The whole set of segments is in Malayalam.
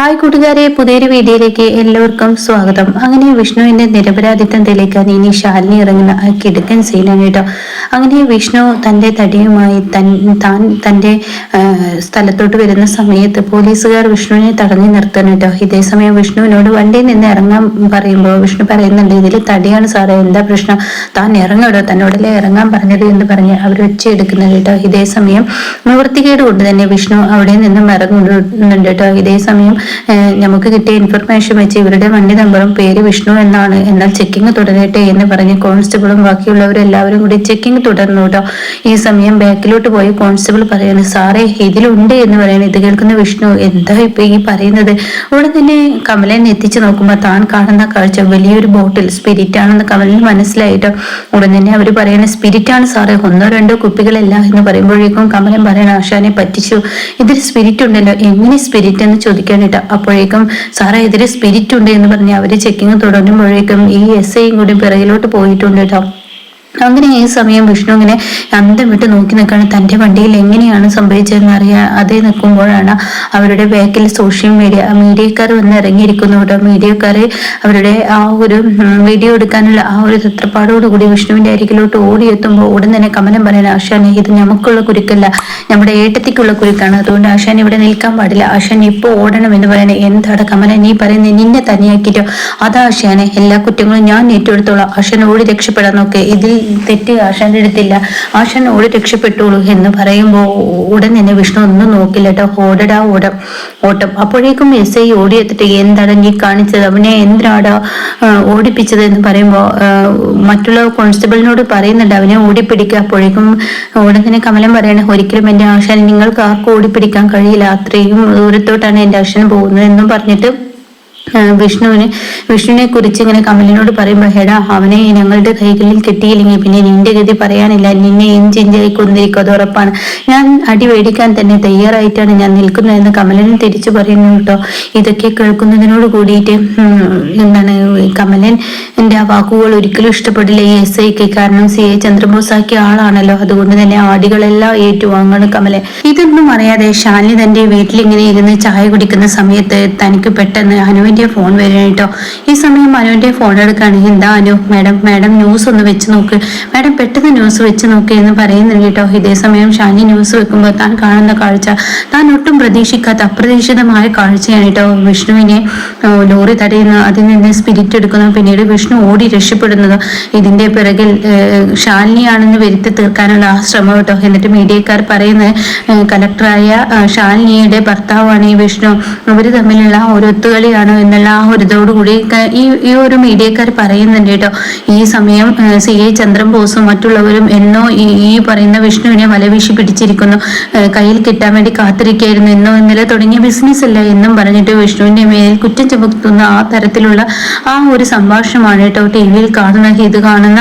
ഹായ് കൂട്ടുകാരെ പുതിയൊരു വീഡിയോയിലേക്ക് എല്ലാവർക്കും സ്വാഗതം. അങ്ങനെ വിഷ്ണുവിന്റെ നിരപരാധിത്വം തെളിയിക്കാൻ ഇനി ശാലിനി ഇറങ്ങുന്ന ആ കിടക്കൻ സീനാണ് കേട്ടോ. അങ്ങനെ വിഷ്ണു തന്റെ തടിയുമായി തൻ തന്റെ സ്ഥലത്തോട്ട് വരുന്ന സമയത്ത് പോലീസുകാർ വിഷ്ണുവിനെ തടഞ്ഞു നിർത്തണം കേട്ടോ. ഇതേ സമയം വിഷ്ണുവിനോട് വണ്ടിയിൽ നിന്ന് ഇറങ്ങാൻ പറയുമ്പോൾ വിഷ്ണു പറയുന്നുണ്ട് ഇതിൽ തടിയാണ് സാറേ എന്താ പ്രശ്നം? താൻ ഇറങ്ങടോ തന്നോടല്ലേ ഇറങ്ങാൻ പറഞ്ഞത്? എന്ന് പറഞ്ഞ് അവർ ഒച്ചയെടുക്കുന്നത് കേട്ടോ. ഇതേ സമയം നിവൃത്തികേട് കൊണ്ട് തന്നെ വിഷ്ണു അവിടെ നിന്നും ഇറങ്ങുന്നുണ്ട് കേട്ടോ. ഇതേ സമയം നമുക്ക് കിട്ടിയ ഇൻഫർമേഷൻ വെച്ച് ഇവരുടെ വണ്ടി നമ്പറും പേര് വിഷ്ണു എന്നാണ്. എന്നാൽ ചെക്കിംഗ് തുടരട്ടെ എന്ന് പറഞ്ഞ് കോൺസ്റ്റബിളും ബാക്കിയുള്ളവരും എല്ലാവരും കൂടി ചെക്കിംഗ് തുടർന്നു കേട്ടോ ഈ സമയം ബാക്കിലോട്ട് പോയി കോൺസ്റ്റബിൾ പറയാണ് സാറേ ഇതിലുണ്ട് എന്ന് പറയുന്നത് ഇത് കേൾക്കുന്ന വിഷ്ണു എന്താ ഇപ്പൊ ഈ പറയുന്നത്? ഉടൻ തന്നെ കമലൻ എത്തിച്ചു നോക്കുമ്പോൾ താൻ കാണുന്ന കാഴ്ച വലിയൊരു ബോട്ടിൽ സ്പിരിറ്റ് ആണെന്ന് കമലിന് മനസ്സിലായിട്ടോ ഉടൻ തന്നെ അവർ പറയുന്ന സ്പിരിറ്റ് ആണ് സാറേ. ഒന്നോ രണ്ടോ കുപ്പികളല്ല എന്ന് പറയുമ്പോഴേക്കും കമലൻ പറയണ ആശാനെ പറ്റിച്ചു. ഇതിൽ സ്പിരിറ്റ് ഉണ്ടല്ലോ. എങ്ങനെ സ്പിരിറ്റ് എന്ന് ചോദിക്കാനിട്ട അപ്പോഴേക്കും സാറേ ഇതിൽ സ്പിരിറ്റ് ഉണ്ട് എന്ന് പറഞ്ഞ് അവർ ചെക്കിങ് തുടരുമ്പോഴേക്കും ഈ എസ് ഐയും കൂടി പിറകിലോട്ട് പോയിട്ടുണ്ട് കേട്ടോ അങ്ങനെ ഈ സമയം വിഷ്ണു ഇങ്ങനെ അന്തം വിട്ട് നോക്കി നിൽക്കുകയാണ്. തന്റെ വണ്ടിയിൽ എങ്ങനെയാണ് സംഭവിച്ചതെന്ന് അറിയാൻ അതേ നിൽക്കുമ്പോഴാണ് അവരുടെ ബാക്കിൽ സോഷ്യൽ മീഡിയ മീഡിയക്കാർ വന്ന് ഇറങ്ങിയിരിക്കുന്നു കേട്ടോ. മീഡിയക്കാർ അവരുടെ ആ ഒരു വീഡിയോ എടുക്കാനുള്ള ആ ഒരു തത്രപ്പാടോടുകൂടി വിഷ്ണുവിന്റെ അരികിലോട്ട് ഓടിയെത്തുമ്പോൾ ഉടൻ തന്നെ കമലം പറയാൻ ആശാനെ ഇത് നമുക്കുള്ള കുരുക്കല്ല. നമ്മുടെ ഏട്ടത്തിക്കുള്ള കുരുക്കാണ്. അതുകൊണ്ട് ആശാൻ ഇവിടെ നിൽക്കാൻ പാടില്ല. ആശാൻ ഇപ്പൊ ഓടണം എന്ന് പറയണേ എന്താണ് കമല നീ പറയുന്നത് നിന്നെ തനിയാക്കിയിട്ടോ അതാ ആശാനെ എല്ലാ കുറ്റങ്ങളും ഞാൻ ഏറ്റെടുത്തോളാം. ആശാൻ ഓടി രക്ഷപ്പെടാൻ നോക്കെ. ഇതിൽ തെറ്റ് ആശാന്റെ അടുത്തില്ല. ആശാൻ ഓടി രക്ഷപ്പെട്ടോളൂ എന്ന് പറയുമ്പോൾ ഉടൻ തന്നെ വിഷ്ണു ഒന്നും നോക്കില്ല കേട്ടോ ഓടടാ ഓടം ഓട്ടം. അപ്പോഴേക്കും എസ് ഐ ഓടിയെത്തിട്ട് എന്താണ് നീ കാണിച്ചത്? അവനെ എന്തിനാടാ ഓടിപ്പിച്ചത് എന്ന് പറയുമ്പോൾ മറ്റുള്ള കോൺസ്റ്റബിളിനോട് പറയുന്നുണ്ട് അവനെ ഓടിപ്പിടിക്കുക അപ്പോഴേക്കും ഉടൻ തന്നെ കമലം പറയണേ ഒരിക്കലും എന്റെ ആശാൻ നിങ്ങൾക്ക് ആർക്കും ഓടിപ്പിടിക്കാൻ കഴിയില്ല. അത്രയും ദൂരത്തോട്ടാണ് എന്റെ ആശാൻ പോകുന്നത് എന്നും പറഞ്ഞിട്ട് വിഷ്ണുവിന് വിഷ്ണുവിനെ കുറിച്ച് ഇങ്ങനെ കമലിനോട് പറയുമ്പോൾ ഹെടാ അവനെ ഞങ്ങളുടെ കൈകളിൽ കിട്ടിയില്ലെങ്കിൽ പിന്നെ നിന്റെ ഗതി പറയാനില്ല. നിന്നെ ഇഞ്ചിഞ്ചായി കൊന്നിരിക്കും അത് ഉറപ്പാണ്. ഞാൻ അടി മേടിക്കാൻ തന്നെ തയ്യാറായിട്ടാണ് ഞാൻ നിൽക്കുന്നത് എന്ന് കമലനും തിരിച്ചു പറയുന്നു കേട്ടോ. ഇതൊക്കെ കേൾക്കുന്നതിനോട് കൂടിയിട്ട് എന്താണ് കമലൻ എന്റെ ആ വാക്കുകൾ ഒരിക്കലും ഇഷ്ടപ്പെടില്ല. ഈ എസ് ഐക്ക് കാരണം സി എ ചന്ദ്രബോസ് ആക്കിയ ആളാണല്ലോ. അതുകൊണ്ട് തന്നെ ആടികളെല്ലാം ഏറ്റുവാങ്ങണം കമലൻ. ഇതൊന്നും അറിയാതെ ഷാലിനി തന്റെ വീട്ടിൽ ഇങ്ങനെ ഇരുന്ന് ചായ കുടിക്കുന്ന സമയത്ത് തനിക്ക് പെട്ടെന്ന് അനുവിന്റെ ഫോൺ വരികയാണ് കേട്ടോ. ഈ സമയം അനുവിന്റെ ഫോൺ എടുക്കാണ് എന്താ അനു? മാഡം മാഡം ന്യൂസ് ഒന്ന് വെച്ച് നോക്ക്. മാഡം പെട്ടെന്ന് ന്യൂസ് വെച്ച് നോക്ക് എന്ന് പറയുന്നുണ്ട് കേട്ടോ. ഇതേ സമയം ഷാനി ന്യൂസ് വെക്കുമ്പോൾ താൻ കാണുന്ന കാഴ്ച താൻ ഒട്ടും പ്രതീക്ഷിക്കാത്ത അപ്രതീക്ഷിതമായ കാഴ്ചയാണ് കേട്ടോ. വിഷ്ണുവിനെ ലോറി തടയുന്ന അതിൽ നിന്ന് സ്പിരിറ്റ് എടുക്കുന്നു പിന്നീട് വിഷ്ണു ഓടി രക്ഷപ്പെടുന്നത്. ഇതിന്റെ പിറകിൽ ഷാലിനിയാണെന്ന് വരുത്തി തീർക്കാനുള്ള ആ ശ്രമം കേട്ടോ. എന്നിട്ട് മീഡിയക്കാർ പറയുന്നത് കലക്ടറായ ഷാലിനിയുടെ ഭർത്താവാണ് ഈ വിഷ്ണു. അവർ തമ്മിലുള്ള ഒരു ഒത്തുകളിയാണ് എന്നുള്ള ആ കൂടി ഈ ഈ ഒരു മീഡിയക്കാർ പറയുന്നുണ്ട് കേട്ടോ. ഈ സമയം സി എ ചന്ദ്രൻ ബോസും മറ്റുള്ളവരും എന്നോ ഈ പറയുന്ന വിഷ്ണുവിനെ വലവീശി പിടിച്ചിരിക്കുന്നു. കയ്യിൽ കിട്ടാൻ വേണ്ടി കാത്തിരിക്കുകയായിരുന്നു എന്നോ ഇന്നലെ തുടങ്ങിയ ബിസിനസ് അല്ല എന്നും പറഞ്ഞിട്ട് വിഷ്ണുവിന്റെ മേൽ കുറ്റം ചുമത്തുന്ന ആ തരത്തിലുള്ള ആ ഒരു സംഭാഷണമാണ് കേട്ടോ ടി വിയിൽ കാണുന്ന ഇത് കാണുന്ന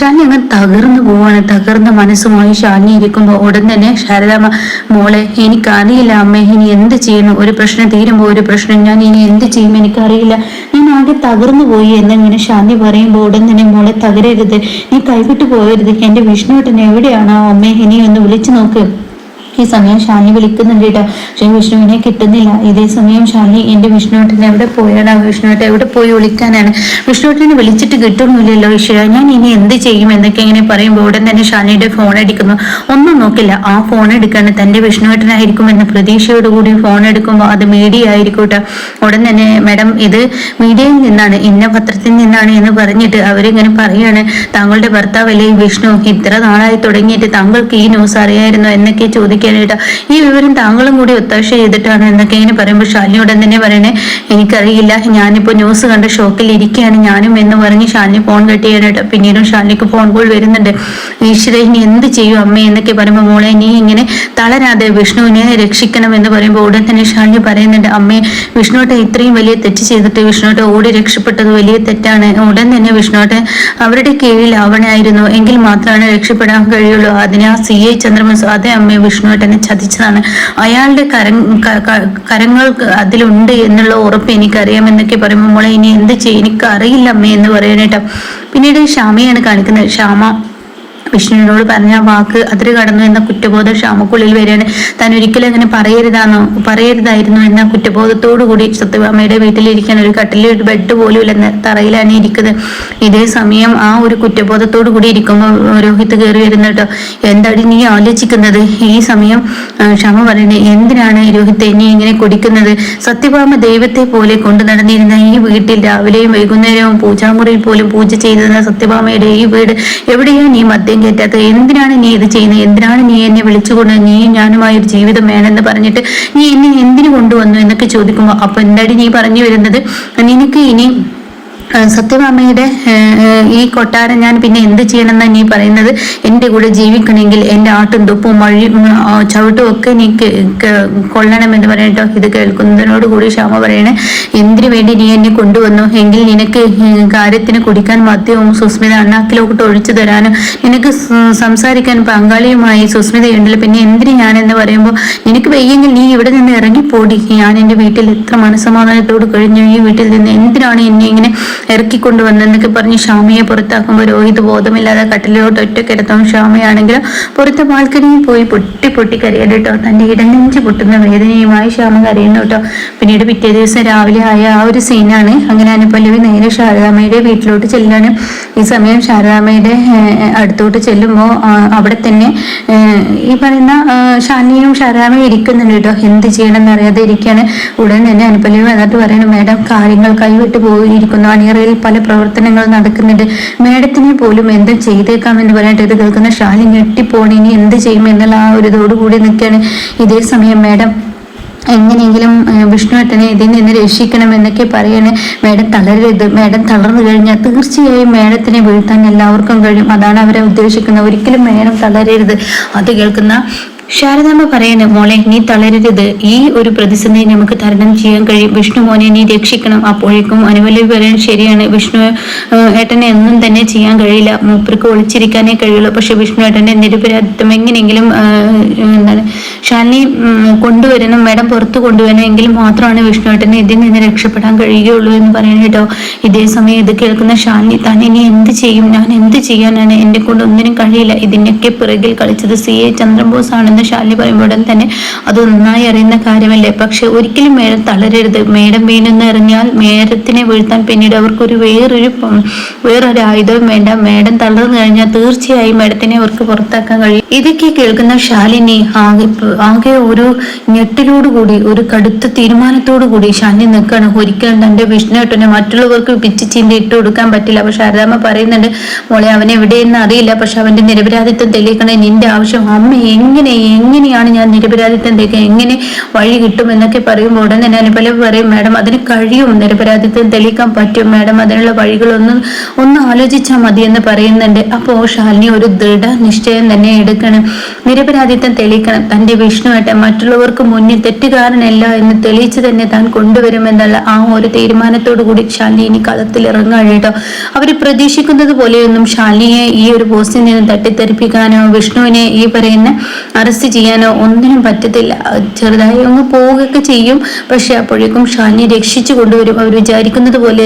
ഷാനി അങ്ങ് തകർന്നു പോവാണ്. തകർന്ന മനസ്സുമായി ഷാനി ഇരിക്കുമ്പോൾ ഉടൻ തന്നെ ശാരദാമ്മ മോളെ എനിക്കറിയില്ല അമ്മേ ഇനി എന്ത് ചെയ്യുന്നു ഒരു പ്രശ്നം തീരുമ്പോൾ ഒരു പ്രശ്നം. ഞാൻ ഇനി എന്ത് ചെയ്യും? എനിക്കറിയില്ല. നീ ആകെ തകർന്നു പോയി എന്നിങ്ങനെ ശാന്തി പറയുമ്പോൾ ഉടൻ തന്നെ മോളെ തകരരുത്. നീ കൈവിട്ടു പോകരുത്. എന്റെ വിഷ്ണുവേട്ടൻ എവിടെയാണോ? അമ്മേ ഇനി ഒന്ന് വിളിച്ചു നോക്ക്. ഈ സമയം ശാലിനി വിളിക്കുന്നുണ്ട് കേട്ടോ വിഷ്ണുവിനെ കിട്ടുന്നില്ല. ഇതേ സമയം ശാലിനി എന്റെ വിഷ്ണുവേട്ടൻ എവിടെ പോയാണ്? വിഷ്ണുവേട്ടൻ എവിടെ പോയി വിളിക്കാനാണ്? വിഷ്ണുവേട്ടനെ വിളിച്ചിട്ട് കിട്ടുന്നില്ലല്ലോ ഈശ്വര. ഞാൻ ഇനി എന്ത് ചെയ്യും എന്നൊക്കെ ഇങ്ങനെ പറയുമ്പോൾ ഉടൻ തന്നെ ശാലിനിയുടെ ഫോൺ അടിക്കുന്നു ഒന്നും നോക്കില്ല. ആ ഫോൺ എടുക്കാണ് തന്റെ വിഷ്ണുവേട്ടനായിരിക്കും എന്ന പ്രതീക്ഷയോടുകൂടി ഫോൺ എടുക്കുമ്പോൾ അത് മീഡിയ ആയിരിക്കട്ടെ ഉടൻ തന്നെ മാഡം ഇത് മീഡിയയിൽ നിന്നാണ് ഇന്ന പത്രത്തിൽ നിന്നാണ് എന്ന് പറഞ്ഞിട്ട് അവരിങ്ങനെ പറയാണ്. താങ്കളുടെ ഭർത്താവല്ലേ വിഷ്ണു? ഇത്ര നാളായി തുടങ്ങിയിട്ട് താങ്കൾക്ക് ഈ ന്യൂസ് അറിയായിരുന്നു എന്നൊക്കെ ചോദിക്കാനായിട്ട്. ഈ വിവരം താങ്കളും കൂടി ഒത്താശ ചെയ്തിട്ടാണ് എന്നൊക്കെ ഇങ്ങനെ പറയുമ്പോൾ ശാലിനി ഉടൻ തന്നെ പറയണേ? എനിക്കറിയില്ല. ഞാനിപ്പോ ന്യൂസ് കണ്ട് ഷോക്കിൽ ഇരിക്കുകയാണ് ഞാനും എന്ന് പറഞ്ഞ് ശാലിനി ഫോൺ കട്ട് ചെയ്യാനായിട്ട് പിന്നീടും ശാലിനിക്ക് ഫോൺ കോൾ വരുന്നുണ്ട്. ഈശ്വര ഇനി എന്ത് ചെയ്യും അമ്മ എന്നൊക്കെ പറയുമ്പോൾ മോളെ നീ ഇങ്ങനെ തളരാതെ വിഷ്ണുവിനെ രക്ഷിക്കണം എന്ന് പറയുമ്പോൾ ഉടൻ തന്നെ ശാലിനി പറയുന്നുണ്ട്. അമ്മേ വിഷ്ണുട്ടെ ഇത്രയും വലിയ തെറ്റ് ചെയ്തിട്ട് വിഷ്ണുട്ടെ ഓടി രക്ഷപ്പെട്ടത് വലിയ തെറ്റാണ്. ഉടൻ തന്നെ വിഷ്ണുട്ടെ അവരുടെ കീഴിൽ ആവണായിരുന്നു. എങ്കിൽ മാത്രമാണ് രക്ഷപ്പെടാൻ കഴിയുള്ളൂ. അതിന് ആ സി ഐ ചന്ദ്രബോസ് അതേ അമ്മയെ എന്നെ ചതിച്ചതാണ്. അയാളുടെ കര കരങ്ങൾ അതിലുണ്ട് എന്നുള്ള ഉറപ്പ് എനിക്കറിയാം എന്നൊക്കെ പറയുമ്പോൾ മോളെ ഇനി എന്ത് ചെയ്യും എനിക്കറിയില്ല അമ്മേ എന്ന് പറയാനായിട്ട്. പിന്നീട് ശ്യാമയാണ് കാണിക്കുന്നത്. ശ്യാമ വിഷ്ണുവിനോട് പറഞ്ഞ വാക്ക് അതിര് കടന്നു എന്ന കുറ്റബോധം ക്ഷാമക്കുള്ളിൽ വരികയാണ്. താൻ ഒരിക്കലും അങ്ങനെ പറയരുതാന്നോ? പറയരുതായിരുന്നു എന്ന കുറ്റബോധത്തോടു കൂടി സത്യഭാമയുടെ വീട്ടിലിരിക്കാൻ ഒരു കട്ടിലിൽ ഒരു ബെഡ് പോലും ഇല്ല തറയിലാണ് ഇരിക്കുന്നത്. ഇതേ സമയം ആ ഒരു കുറ്റബോധത്തോടു കൂടി ഇരിക്കുമ്പോൾ രോഹിത് കയറി വരുന്ന കേട്ടോ. എന്താണ് നീ ആലോചിക്കുന്നത്? ഈ സമയം ക്ഷമ പറയുന്നത് എന്തിനാണ് രോഹിത്തെ നീ ഇങ്ങനെ കുടിക്കുന്നത്? സത്യഭാമ ദൈവത്തെ പോലെ കൊണ്ടു നടന്നിരുന്ന ഈ വീട്ടിൽ രാവിലെയും വൈകുന്നേരവും പൂജാമുറിയിൽ പോലും പൂജ ചെയ്തിരുന്ന സത്യഭാമയുടെ ഈ വീട് എവിടെയാണ് നീ മദ്യം കയറ്റാത്തത് എന്തിനാണ് നീ ഇത് ചെയ്യുന്നത്? എന്തിനാണ് നീ എന്നെ വിളിച്ചുകൊണ്ട് നീ ഞാനുമായ ഒരു ജീവിതം വേണമെന്ന് പറഞ്ഞിട്ട് നീ എന്നെ എന്തിനു കൊണ്ടുവന്നു എന്നൊക്കെ ചോദിക്കുമ്പോൾ അപ്പൊ എന്താടി നീ പറഞ്ഞു വരുന്നത്? നിനക്ക് ഇനി സത്യഭാമയുടെ ഈ കൊട്ടാരം ഞാൻ പിന്നെ എന്ത് ചെയ്യണമെന്നാണ് നീ പറയുന്നത്? എന്റെ കൂടെ ജീവിക്കണമെങ്കിൽ എന്റെ ആട്ടും തുപ്പും ഉം, ചവിട്ടും ഒക്കെ നീ കൊള്ളണമെന്ന് പറയട്ടോ. ഇത് കേൾക്കുന്നതിനോട് കൂടി ക്ഷമ പറയണേ. എന്തിനു വേണ്ടി നീ എന്നെ കൊണ്ടുവന്നു? എങ്കിൽ നിനക്ക് കാര്യത്തിന് കുടിക്കാൻ മദ്യവും സുസ്മിത അണ്ണാക്കിലോട്ട് ഒഴിച്ചു തരാനും. നിനക്ക് സംസാരിക്കാൻ പങ്കാളിയുമായി സുസ്മിതയുണ്ടല്ലോ പിന്നെ എന്തിനു ഞാൻ എന്ന് പറയുമ്പോൾ നിനക്ക് വയ്യെങ്കിൽ നീ ഇവിടെ നിന്ന് ഇറങ്ങിപ്പോടി. ഞാൻ എന്റെ വീട്ടിൽ എത്ര മനസ്സമാധാനത്തോട് കഴിഞ്ഞു. ഈ വീട്ടിൽ നിന്ന് എന്തിനാണ് എന്നെ ഇങ്ങനെ ഇറക്കിക്കൊണ്ടുവന്നെന്നൊക്കെ പറഞ്ഞ് ഷാമിയെ പുറത്താക്കുമ്പോൾ രോഹിത് ബോധമില്ലാതെ കട്ടിലോട്ട് ഒറ്റ കിടത്തും ഷാമയാണെങ്കിൽ പുറത്ത് ബാൽക്കണിയിൽ പോയി പൊട്ടി പൊട്ടി കരയാണ് കേട്ടോ തന്റെ ഇടനെഞ്ച് പൊട്ടുന്ന വേദനയുമായി ഷാമ കരയുന്നു കേട്ടോ. പിന്നീട് പിറ്റേ ദിവസം രാവിലെ ആയ ആ ഒരു സീനാണ്. അങ്ങനെ അനുപല്ലവി നേരെ ശാരദാമ്മയുടെ വീട്ടിലോട്ട് ചെല്ലാണ്. ഈ സമയം ശാരദാമ്മയുടെ അടുത്തോട്ട് ചെല്ലുമ്പോൾ അവിടെ തന്നെ ഈ പറയുന്ന ഷാനിയും ശാരദാമ്മയും ഇരിക്കുന്നുണ്ട് കേട്ടോ. എന്ത് ചെയ്യണം എന്നറിയാതെ ഇരിക്കുകയാണ് ഉടൻ തന്നെ അനുപല്ലവി എന്നിട്ട് പറയണം മേഡം കാര്യങ്ങൾ കൈവിട്ട് പോയിരിക്കുന്നു. അണിയറയിൽ പല പ്രവർത്തനങ്ങൾ നടക്കുന്നുണ്ട്. മേഡത്തിനെ പോലും എന്ത് ചെയ്തേക്കാം എന്ന് പറഞ്ഞിട്ട് ഇത് കേൾക്കുന്ന ഷാലി ഞെട്ടിപ്പോണി. ഇനി എന്ത് ചെയ്യും എന്നുള്ള ആ ഒരു ഇതോടു കൂടി നിൽക്കുകയാണ്. ഇതേ സമയം മേഡം എങ്ങനെയെങ്കിലും വിഷ്ണുവേട്ടനെ ഇതിൽ നിന്ന് രക്ഷിക്കണം എന്നൊക്കെ പറയണേ. മേഡം തളരരുത്. മേഡം തളർന്നു കഴിഞ്ഞാൽ തീർച്ചയായും മേഡത്തിനെ വീഴ്ത്താൻ എല്ലാവർക്കും കഴിയും. അതാണ് അവരെ ഉദ്ദേശിക്കുന്നത്. ഒരിക്കലും മേഡം തളരരുത്. അത് കേൾക്കുന്ന ശാരദാമ്മ പറയുന്നു മോളെ നീ തളരരുത്. ഈ ഒരു പ്രതിസന്ധി നമുക്ക് തരണം ചെയ്യാൻ കഴിയും. വിഷ്ണു മോനെ നീ രക്ഷിക്കണം. അപ്പോഴേക്കും അനുവലി പറയാൻ ശരിയാണ്. വിഷ്ണു ഏട്ടനെ ഒന്നും തന്നെ ചെയ്യാൻ കഴിയില്ല. മൂപ്പർക്ക് ഒളിച്ചിരിക്കാനേ കഴിയുള്ളൂ. പക്ഷെ വിഷ്ണു ഏട്ടന്റെ നിരപരാധിത്വം എങ്ങനെയെങ്കിലും എന്താണ് ഷാലിനി കൊണ്ടുവരണം. മേഡം പുറത്ത് കൊണ്ടുവരണം. എങ്കിൽ മാത്രമാണ് വിഷ്ണു ഏട്ടനെ ഇതിൽ നിന്ന് രക്ഷപ്പെടാൻ കഴിയുകയുള്ളൂ എന്ന് പറയണം കേട്ടോ. ഇതേ സമയം ഇത് കേൾക്കുന്ന ഷാലിനി താൻ ഇനി എന്ത് ചെയ്യും? ഞാൻ എന്ത് ചെയ്യാനാണ്? എന്നെ കൊണ്ട് ഒന്നിനും കഴിയില്ല. ഇതിനൊക്കെ പിറകിൽ കളിച്ചത് സി എ ചന്ദ്രബോസ് ആണെന്ന് ഷാലിനി പറയുമ്പോൾ ഉടൻ തന്നെ അത് നന്നായി അറിയുന്ന കാര്യമല്ലേ? പക്ഷെ ഒരിക്കലും മേഡം തളരരുത്. മേഡം വീണെന്ന് എറിഞ്ഞാൽ മേഡത്തിനെ വീഴ്ത്താൻ പിന്നീട് അവർക്കൊരു വേറൊരു വേറൊരു ആയുധവും വേണ്ട. മേഡം തളർന്നു കഴിഞ്ഞാൽ തീർച്ചയായും മേഡത്തിനെ അവർക്ക് പുറത്താക്കാൻ കഴിയും. ഇതൊക്കെ കേൾക്കുന്ന ശാലിനി ആകെ ആകെ ഒരു ഞെട്ടിലോടുകൂടി ഒരു കടുത്ത തീരുമാനത്തോടു കൂടി ശാലിനി നിൽക്കുകയാണ്. ഒരിക്കലും തന്റെ വിഷ്ണുട്ടനെ മറ്റുള്ളവർക്ക് പിച്ച് ചീന്തി ഇട്ട് കൊടുക്കാൻ പറ്റില്ല. അപ്പൊ ശാരദാമ്മ പറയുന്നുണ്ട് മോളെ അവനെ എവിടെയെന്ന് അറിയില്ല. പക്ഷെ അവന്റെ നിരപരാധിത്വം തെളിയിക്കണേ നിന്റെ ആവശ്യം. അമ്മ എങ്ങനെ എങ്ങനെയാണ് ഞാൻ നിരപരാധിത്വം തെളിയിക്കുക എങ്ങനെ വഴി കിട്ടും എന്നൊക്കെ പറയുമ്പോൾ ഉടൻ തന്നെ അനുപല പറയും മാഡം അതിന് കഴിയും. നിരപരാധിത്വം തെളിയിക്കാൻ പറ്റും. മാഡം അതിനുള്ള വഴികളൊന്നും ഒന്ന് ആലോചിച്ചാൽ മതി എന്ന് പറയുന്നുണ്ട്. അപ്പോൾ ശാലിനി ഒരു ദൃഢ നിശ്ചയം തന്നെ എടുക്കണം. നിരപരാധിത്വം തെളിയിക്കണം. തന്റെ വിഷ്ണുവായിട്ട് മറ്റുള്ളവർക്ക് മുന്നിൽ തെറ്റുകാരനല്ല എന്ന് തെളിയിച്ച് തന്നെ താൻ കൊണ്ടുവരുമെന്നുള്ള ആ ഒരു തീരുമാനത്തോടു കൂടി ശാലിനി ഇനി കളത്തിൽ ഇറങ്ങുകയാണ് കേട്ടോ. അവർ പ്രതീക്ഷിക്കുന്നത് പോലെയൊന്നും ശാലിനിയെ ഈ ഒരു പോസ്റ്റിൽ നിന്ന് തട്ടിത്തെറിപ്പിക്കാനോ വിഷ്ണുവിനെ ഈ പറയുന്ന അറസ്റ്റ് ചെയ്യാനോ ഒന്നിനും പറ്റത്തില്ല. ചെറുതായി അങ്ങ് പോവുകയൊക്കെ ചെയ്യും. പക്ഷെ അപ്പോഴേക്കും ഷാനിയെ രക്ഷിച്ചു കൊണ്ടുവരും. അവർ വിചാരിക്കുന്നത് പോലെ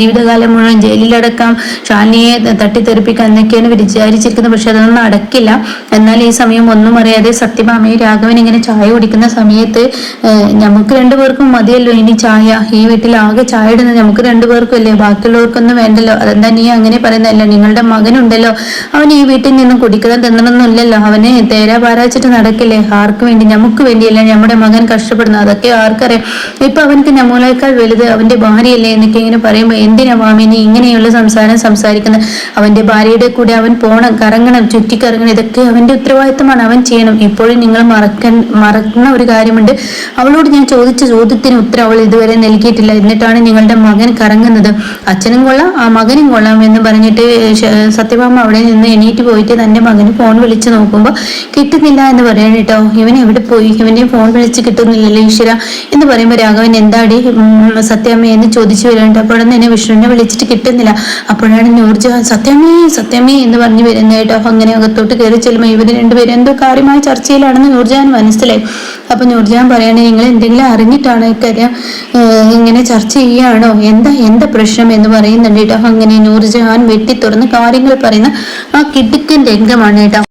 ജീവിതകാലം മുഴുവൻ ജയിലിലടക്കാം. ഷാലിനിയെ തട്ടിത്തെറിപ്പിക്കാം എന്നൊക്കെയാണ് വിചാരിച്ചിരിക്കുന്നത്. പക്ഷെ അതൊന്നും അടക്കില്ല എന്നാൽ ഈ സമയം ഒന്നും അറിയാതെ സത്യഭാമയും രാഘവൻ ഇങ്ങനെ ചായ കുടിക്കുന്ന സമയത്ത് നമുക്ക് രണ്ടുപേർക്കും മതിയല്ലോ. ഇനി ചായ. ഈ വീട്ടിൽ ആകെ ചായ ഇടുന്നത് നമുക്ക് രണ്ടുപേർക്കും അല്ലേ ബാക്കിയുള്ളവർക്കൊന്നും വേണ്ടല്ലോ. അതെന്താ നീ അങ്ങനെ പറയുന്നതല്ല. നിങ്ങളുടെ മകനുണ്ടല്ലോ. അവൻ ഈ വീട്ടിൽ നിന്നും കുടിക്കണം തിന്നണമെന്നില്ലല്ലോ. അവന് തേരാ പാരാച്ചിട്ട് നടക്കില്ലേ? ആർക്ക് വേണ്ടി? നമുക്ക് വേണ്ടിയല്ല നമ്മുടെ മകൻ കഷ്ടപ്പെടുന്നത്? അതൊക്കെ ആർക്കറിയാം. ഇപ്പൊ അവനക്ക് നമ്മളെക്കാൾ വലുത് അവന്റെ ഭാര്യയല്ലേ എന്നൊക്കെ ഇങ്ങനെ പറയുമ്പോൾ എന്തിനാ മാമിനി ഇങ്ങനെയുള്ള സംസാരം സംസാരിക്കുന്നത് അവന്റെ ഭാര്യയുടെ കൂടെ അവൻ പോണം കറങ്ങണം ചുറ്റിക്കറങ്ങണം ഇതൊക്കെ അവന്റെ ഉത്തരവാദിത്തമാണ്. അവൻ ചെയ്യണം. ഇപ്പോഴും നിങ്ങൾ മറക്ക മറക്കുന്ന ഒരു കാര്യമുണ്ട്. അവളോട് ഞാൻ ചോദിച്ച ചോദ്യത്തിന് ഉത്തരം അവൾ ഇതുവരെ നൽകിയിട്ടില്ല. എന്നിട്ടാണ് നിങ്ങളുടെ മകൻ കറങ്ങുന്നത്. അച്ഛനും കൊള്ളാം ആ മകനും കൊള്ളാം എന്ന് പറഞ്ഞിട്ട് സത്യഭാമ അവിടെ നിന്ന് എണീറ്റ് പോയിട്ട് തന്റെ മകന് ഫോൺ വിളിച്ചു നോക്കുമ്പോൾ കിട്ടുന്നില്ല എന്ന് പറയണം കേട്ടോ. ഇവൻ എവിടെ പോയി? ഇവനെ ഫോൺ വിളിച്ച് കിട്ടുന്നില്ലല്ലോ ഈശ്വര. എന്ന് പറയുമ്പോൾ രാഘവൻ എന്താടി? സത്യാമ്മ എന്ന് ചോദിച്ചു വരുന്നുണ്ട് അപ്പോഴൊന്നും എന്നെ വിഷ്ണുവിനെ വിളിച്ചിട്ട് കിട്ടുന്നില്ല. അപ്പോഴാണ് നൂർജഹാൻ സത്യാമ്മേ സത്യാമ്മേ എന്ന് പറഞ്ഞു വരുന്നത് കേട്ടോ. അങ്ങനെ അകത്തോട്ട് കയറി ചെല്ലുമ്പോൾ ഇവർ രണ്ടുപേരും എന്തോ കാര്യമായ ചർച്ചയിലാണെന്ന് നൂർജഹാൻ മനസ്സിലായി. അപ്പൊ നൂർജഹാൻ പറയാണ് നിങ്ങൾ എന്തെങ്കിലും അറിഞ്ഞിട്ടാണോ ഇക്കാര്യം ഇങ്ങനെ ചർച്ച ചെയ്യുകയാണോ എന്താ എന്താ പ്രശ്നം? എന്ന് പറയുന്നുണ്ട് കേട്ടോ. അങ്ങനെ നൂർജഹാൻ വെട്ടി തുറന്ന് കാര്യങ്ങൾ പറയുന്ന ആ കിടുക്കൻ രംഗമാണ് കേട്ടോ.